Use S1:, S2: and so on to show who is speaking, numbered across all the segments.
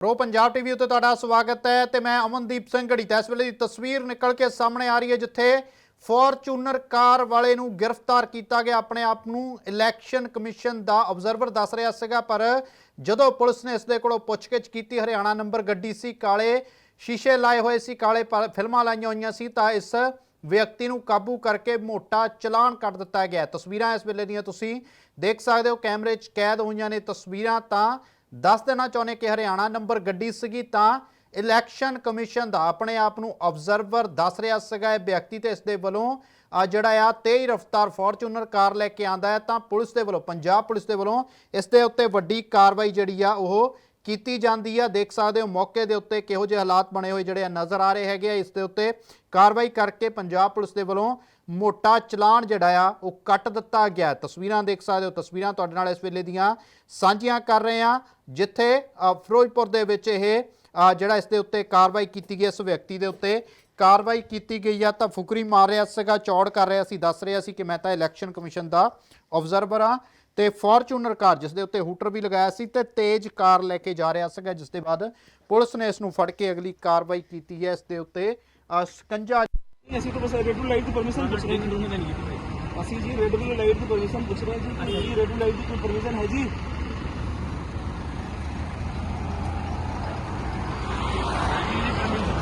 S1: Pro Punjab TV ਉੱਤੇ ਤੁਹਾਡਾ ਸਵਾਗਤ ਹੈ ਤੇ ਮੈਂ ਅਮਨਦੀਪ ਸਿੰਘ ਘੜੀ ਤਾਂ ਇਸ ਵੇਲੇ ਦੀ ਤਸਵੀਰ ਨਿਕਲ ਕੇ ਸਾਹਮਣੇ ਆ ਰਹੀ ਹੈ, ਜਿੱਥੇ ਫੋਰਚੂਨਰ ਕਾਰ ਵਾਲੇ ਨੂੰ ਗ੍ਰਿਫਤਾਰ ਕੀਤਾ ਗਿਆ। ਆਪਣੇ ਆਪ ਨੂੰ ਇਲੈਕਸ਼ਨ ਕਮਿਸ਼ਨ ਦਾ ਆਬਜ਼ਰਵਰ ਦੱਸ ਰਿਹਾ ਸੀਗਾ, ਪਰ ਜਦੋਂ ਪੁਲਿਸ ਨੇ ਇਸ ਦੇ ਕੋਲੋਂ ਪੁੱਛਗਿੱਛ ਕੀਤੀ, ਹਰਿਆਣਾ ਨੰਬਰ ਗੱਡੀ ਸੀ, ਕਾਲੇ ਸ਼ੀਸ਼ੇ ਲਾਏ ਹੋਏ ਸੀ, ਕਾਲੇ ਪ- ਫਿਲਮਾਂ ਲਾਈਆਂ ਹੋਈਆਂ ਸੀ, ਤਾਂ ਇਸ ਵਿਅਕਤੀ ਨੂੰ ਕਾਬੂ ਕਰਕੇ ਮੋਟਾ ਚਲਾਨ ਕੱਟ ਦਿੱਤਾ ਗਿਆ। ਤਸਵੀਰਾਂ ਇਸ ਵੇਲੇ ਦੀਆਂ ਤੁਸੀਂ ਦੇਖ ਸਕਦੇ ਹੋ, ਕੈਮਰੇ 'ਚ ਕੈਦ ਹੋਈਆਂ ਨੇ ਤਸਵੀਰਾਂ, ਤਾਂ ਦੱਸ ਦੇਣਾ ਚਾਹੁੰਦੇ ਕਿ ਹਰਿਆਣਾ ਨੰਬਰ ਗੱਡੀ ਸੀਗੀ ਤਾਂ ਇਲੈਕਸ਼ਨ ਕਮਿਸ਼ਨ ਦਾ ਆਪਣੇ ਆਪ ਨੂੰ ਆਬਜ਼ਰਵਰ ਦੱਸ ਰਿਹਾ ਸੀਗਾ ਇਹ ਵਿਅਕਤੀ ਤੇ ਇਸ ਦੇ ਵੱਲੋਂ ਜਿਹੜਾ ਆ ਤੇਜ਼ ਰਫ਼ਤਾਰ ਫੋਰਚੂਨਰ ਕਾਰ ਲੈ ਕੇ ਆਂਦਾ ਹੈ ਤਾਂ ਪੁਲਿਸ ਦੇ ਵੱਲੋਂ, ਪੰਜਾਬ ਪੁਲਿਸ ਦੇ ਵੱਲੋਂ ਇਸ ਦੇ ਉੱਤੇ ਵੱਡੀ ਕਾਰਵਾਈ ਜਿਹੜੀ ਆ ਉਹ ਕੀਤੀ ਜਾਂਦੀ ਆ। ਦੇਖ ਸਕਦੇ ਹੋ ਮੌਕੇ ਦੇ ਉੱਤੇ ਕਿਹੋ ਜਿਹੇ ਹਾਲਾਤ ਬਣੇ ਹੋਏ ਜਿਹੜੇ ਆ ਨਜ਼ਰ ਆ ਰਹੇ ਹੈਗੇ ਆ। ਇਸ ਦੇ ਉੱਤੇ ਕਾਰਵਾਈ ਕਰਕੇ ਪੰਜਾਬ ਪੁਲਿਸ ਦੇ ਵੱਲੋਂ ਮੋਟਾ ਚਲਾਨ ਜਿਹੜਾ ਆ ਉਹ ਕੱਟ ਦਿੱਤਾ ਗਿਆ ਤਸਵੀਰਾਂ ਦੇਖ ਸਕਦੇ ਹੋ। ਤਸਵੀਰਾਂ ਤੁਹਾਡੇ ਨਾਲ ਇਸ ਵੇਲੇ ਦੀਆਂ ਸਾਂਝੀਆਂ ਕਰ ਰਹੇ ਆ ਜਿੱਥੇ ਫਿਰੋਜ਼ਪੁਰ ਦੇ ਵਿੱਚ ਇਹ ਜਿਹੜਾ ਇਸ ਦੇ ਉੱਤੇ ਕਾਰਵਾਈ ਕੀਤੀ ਗਈ ਇਸ ਵਿਅਕਤੀ ਦੇ ਉੱਤੇ ਕਾਰਵਾਈ ਕੀਤੀ ਗਈ ਆ ਤਾਂ ਫੁਕਰੀ ਮਾਰ ਰਿਹਾ ਸੀਗਾ, ਚੌੜ ਕਰ ਰਿਹਾ ਸੀ, ਦੱਸ ਰਿਹਾ ਸੀ ਕਿ ਮੈਂ ਤਾਂ ਇਲੈਕਸ਼ਨ ਕਮਿਸ਼ਨ ਦਾ ਆਬਜ਼ਰਵਰ ਆ ਤੇ ਫੋਰਚੂਨਰ ਕਾਰ ਜਿਸ ਦੇ ਉੱਤੇ ਹੂਟਰ ਵੀ ਲਗਾਇਆ ਸੀ ਤੇ ਤੇਜ਼ ਕਾਰ ਲੈ ਕੇ ਜਾ ਰਿਹਾ ਸੀਗਾ, ਜਿਸ ਦੇ ਬਾਅਦ ਪੁਲਿਸ ਨੇ ਇਸ ਨੂੰ ਫੜ ਕੇ ਅਗਲੀ ਕਾਰਵਾਈ ਕੀਤੀ ਹੈ, ਇਸ ਦੇ ਉੱਤੇ ਸਕੰਜਾ
S2: ਅਸੀਂ ਤਾਂ ਬਸ ਰੈਡ ਬਲੂ ਲਾਈਟ ਦੀ ਪਰਮਿਸ਼ਨ ਪੁੱਛ ਰਹੇ ਹਾਂ ਅਸੀਂ ਜੀ ਰੈਡ ਬਲੂ ਲਾਈਟ ਦੀ ਪਰਮਿਸ਼ਨ ਪੁੱਛ ਰਹੇ ਜੀ ਰੈਡ ਬਲੂ ਲਾਈਟ ਦੀ ਕੋਈ ਪਰਮਿਸ਼ਨ ਹੈ ਜੀ?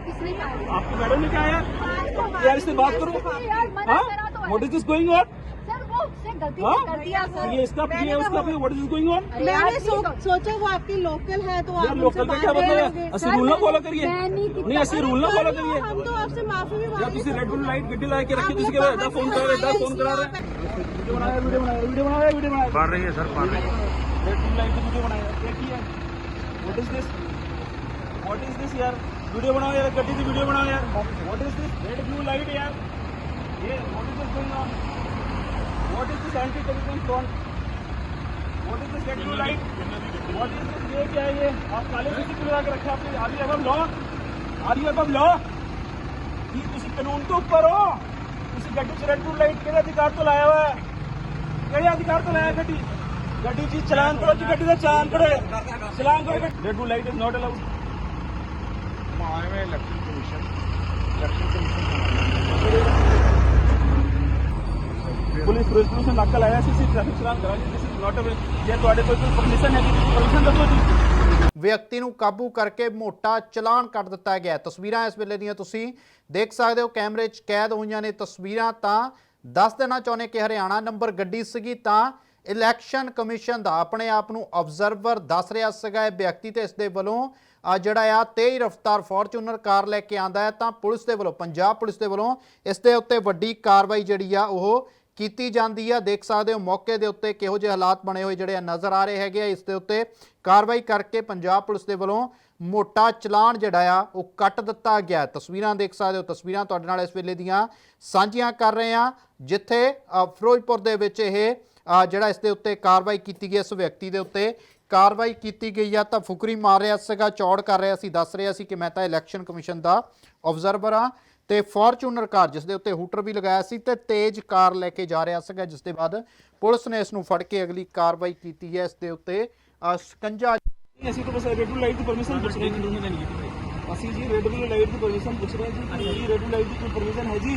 S2: आपको मैडम ने क्या यार? यार इससे बात करो। What is
S3: this going on गलती
S2: हाँ?
S3: कर दिया सर।
S2: ये इसका ये उसका व्हाट इज़ गोइंग ऑन
S4: मैंने सोचा वो आपकी लोकल है तो आप
S2: लोकल का क्या मतलब असली रूल ना फॉलो
S3: करिए। नहीं
S2: असली रूल ना फॉलो तो करिए।
S4: हम तो आपसे माफ़ी भी मांगते
S2: हैं रेड बुल लाइट गड्डी ला के रखी तो इसके बाद फ़ोन करा रहे फ़ोन करा रहे। वीडियो बना रहे वीडियो बना रहे वीडियो बना रहे
S5: वीडियो रही है सर मार रही है
S2: रेड बुल लाइट वीडियो बनाया। क्या किया what is this what is this यार? वीडियो बनाओ यार, गड्डी की वीडियो बनाओ यार। What is this red blue light यार? ये what is this going on what is this anti telephone phone what is this red blue light what is this ये क्या है ये? आप काले किसी को लगा के रखे आपने। Are you above law. Are you above law. किसी कानून के ऊपर हो। किसी गड्डी से रेड ब्लू लाइट के अधिकार तो लाया हुआ है। कई अधिकार तो लाया गड्डी? गड्डी जी, चलान करो जी, गड्डी का चलान करो। चलान करो। Red blue light is not allowed red blue light is not allowed police Firozpur ਨਾਕਾ ਲਾਇਆ ਸੀ ਸੀ ਟ੍ਰੈਫਿਕ ਚਲਾਨ ਕਰਾ ਜੀ ਦਿਸ ਇਜ਼ ਨਾਟ ਅ ਜੇ ਤੁਹਾਡੇ ਕੋਲ ਕੋਈ ਪਰਮਿਸ਼ਨ ਹੈ ਜੀ ਪਰਮਿਸ਼ਨ ਦੱਸੋ ਜੀ
S1: ਵਿਅਕਤੀ ਨੂੰ ਕਾਬੂ ਕਰਕੇ ਮੋਟਾ ਚਲਾਨ ਕੱਟ ਦਿੱਤਾ ਗਿਆ। ਤਸਵੀਰਾਂ ਇਸ ਵੇਲੇ ਦੀਆਂ ਤੁਸੀਂ ਦੇਖ ਸਕਦੇ ਹੋ ਕੈਮਰੇ 'ਚ ਕੈਦ ਹੋਈਆਂ ਨੇ ਤਸਵੀਰਾਂ ਤਾਂ ਦੱਸ ਦੇਣਾ ਚਾਹੁੰਦੇ ਕਿ ਹਰਿਆਣਾ ਨੰਬਰ ਗੱਡੀ ਸੀਗੀ ਤਾਂ ਇਲੈਕਸ਼ਨ ਕਮਿਸ਼ਨ ਦਾ ਆਪਣੇ ਆਪ ਨੂੰ ਆਬਜ਼ਰਵਰ ਦੱਸ ਰਿਹਾ ਸੀਗਾ ਇਹ ਵਿਅਕਤੀ ਤੇ ਇਸ ਦੇ ਵੱਲੋਂ ਜਿਹੜਾ ਆ ਤੇਜ਼ ਰਫ਼ਤਾਰ ਫੋਰਚੂਨਰ ਕਾਰ ਲੈ ਕੇ ਆਂਦਾ ਹੈ, ਤਾਂ ਪੁਲਿਸ ਦੇ ਵੱਲੋਂ, ਪੰਜਾਬ ਪੁਲਿਸ ਦੇ ਵੱਲੋਂ ਇਸ ਦੇ ਉੱਤੇ ਵੱਡੀ ਕਾਰਵਾਈ ਜਿਹੜੀ ਆ ਉਹ ਕੀਤੀ ਜਾਂਦੀ ਆ। ਦੇਖ ਸਕਦੇ ਹੋ ਮੌਕੇ ਦੇ ਉੱਤੇ ਕਿਹੋ ਜਿਹੇ ਹਾਲਾਤ ਬਣੇ ਹੋਏ ਜਿਹੜੇ ਆ ਨਜ਼ਰ ਆ ਰਹੇ ਹੈਗੇ ਆ। ਇਸ ਦੇ ਉੱਤੇ ਕਾਰਵਾਈ ਕਰਕੇ ਪੰਜਾਬ ਪੁਲਿਸ ਦੇ ਵੱਲੋਂ ਮੋਟਾ ਚਲਾਨ ਜਿਹੜਾ ਆ ਉਹ ਕੱਟ ਦਿੱਤਾ ਗਿਆ ਤਸਵੀਰਾਂ ਦੇਖ ਸਕਦੇ ਹੋ, ਤਸਵੀਰਾਂ ਤੁਹਾਡੇ ਨਾਲ ਇਸ ਵੇਲੇ ਦੀਆਂ ਸਾਂਝੀਆਂ ਕਰ ਰਹੇ ਆ ਜਿੱਥੇ ਫਿਰੋਜ਼ਪੁਰ ਦੇ ਵਿੱਚ ਇਹ ਜਿਹੜਾ ਇਸ ਦੇ ਉੱਤੇ ਕਾਰਵਾਈ ਕੀਤੀ ਗਈ, ਇਸ ਵਿਅਕਤੀ ਦੇ ਉੱਤੇ ਕਾਰਵਾਈ ਕੀਤੀ ਗਈ ਆ, ਤਾਂ ਫੁਕਰੀ ਮਾਰ ਰਿਹਾ ਸੀਗਾ, ਚੌੜ ਕਰ ਰਿਹਾ ਸੀ, ਦੱਸ ਰਿਹਾ ਸੀ ਕਿ ਮੈਂ ਤਾਂ ਇਲੈਕਸ਼ਨ ਕਮਿਸ਼ਨ ਦਾ ਆਬਜ਼ਰਵਰ ਆ ਤੇ ਫੋਰਚੂਨਰ ਕਾਰ, ਜਿਸ ਦੇ ਉੱਤੇ ਹੂਟਰ ਵੀ ਲਗਾਇਆ ਸੀ ਤੇ ਤੇਜ਼ ਕਾਰ ਲੈ ਕੇ ਜਾ ਰਿਹਾ ਸੀਗਾ, ਜਿਸ ਦੇ ਬਾਅਦ ਪੁਲਿਸ ਨੇ ਇਸ ਨੂੰ ਫੜ ਕੇ ਅਗਲੀ ਕਾਰਵਾਈ ਕੀਤੀ ਹੈ, ਇਸ ਦੇ ਉੱਤੇ ਸਕੰਜਾ
S2: ਅਸੀਂ ਤਾਂ ਬਸ ਰੈਡ ਬਲੂ ਲਾਈਟ ਦੀ ਪਰਮਿਸ਼ਨ ਪੁੱਛ ਰਹੇ ਹਾਂ ਅਸੀਂ ਜੀ ਰੈਡ ਬਲੂ ਲਾਈਟ ਦੀ ਪਰਮਿਸ਼ਨ ਪੁੱਛ ਰਹੇ ਹਾਂ ਜੀ ਰੈਡ ਬਲੂ ਲਾਈਟ ਦੀ ਕੋਈ ਪਰਮਿਸ਼ਨ ਹੈ ਜੀ?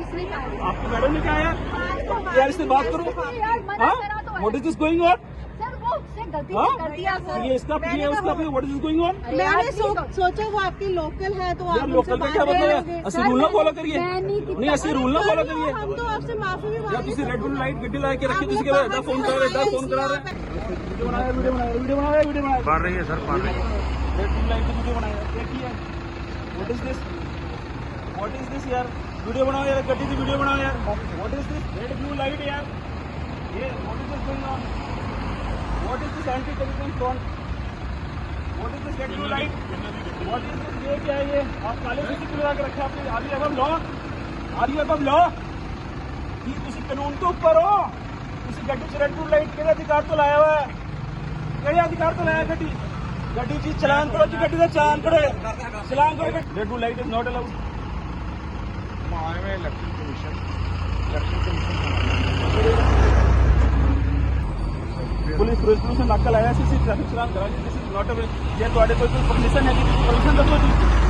S2: आपको मैडम ने क्या यार यार इससे बात करो। What
S3: is this going on
S2: ये इसका भी है उसका भी व्हाट इज़ गोइंग ऑन
S4: मैंने सोचा वो आपकी लोकल है तो आप
S2: लोकल का क्या बताया मतलब असली रूल ना फॉलो
S3: करिए। नहीं
S2: असली रूल ना फॉलो करिए।
S4: हम तो आपसे माफ़ी भी मांगते
S2: हैं रेड लाइट गड्डी ला के रखी उसके बाद फ़ोन करा रहे इधर फ़ोन करा रहे। वीडियो वीडियो बना रहे वीडियो बना रहे वीडियो बना रहे
S5: मार रही है सर मार रही है।
S2: रेड बुल लाइट वीडियो बनाया देखिए। What is this what is this यार? वीडियो बनाओ यार, गड्डी की वीडियो बनाओ यार। What is this red blue light यार? ये what is this going on what is this anti terrorism front what is this red blue light what is this ये क्या है ये? आप काले किसी को लगा के रखे आपने। आ रही है अब लॉ आ रही है अब लॉ ये किसी कानून के ऊपर हो। किसी गड्डी से रेड ब्लू लाइट के अधिकार तो लाया हुआ है। कहीं अधिकार तो लाया गड्डी। गड्डी जी, चलान करो जी, गड्डी का चलान करो। चलान करो red blue light is not allowed light is not allowed police prostitution ਨਾਕਾ ਲਾਇਆ ਸੀ ਸੀ ਟ੍ਰੈਫਿਕ ਚਲਾਨ ਕਰਾਂਗੇ ਦਿਸ ਇਜ਼ ਨਾਟ ਅ ਜੇ ਤੁਹਾਡੇ ਕੋਲ ਕੋਈ ਪਰਮਿਸ਼ਨ ਹੈ ਜੀ ਪਰਮਿਸ਼ਨ ਦੱਸੋ ਜੀ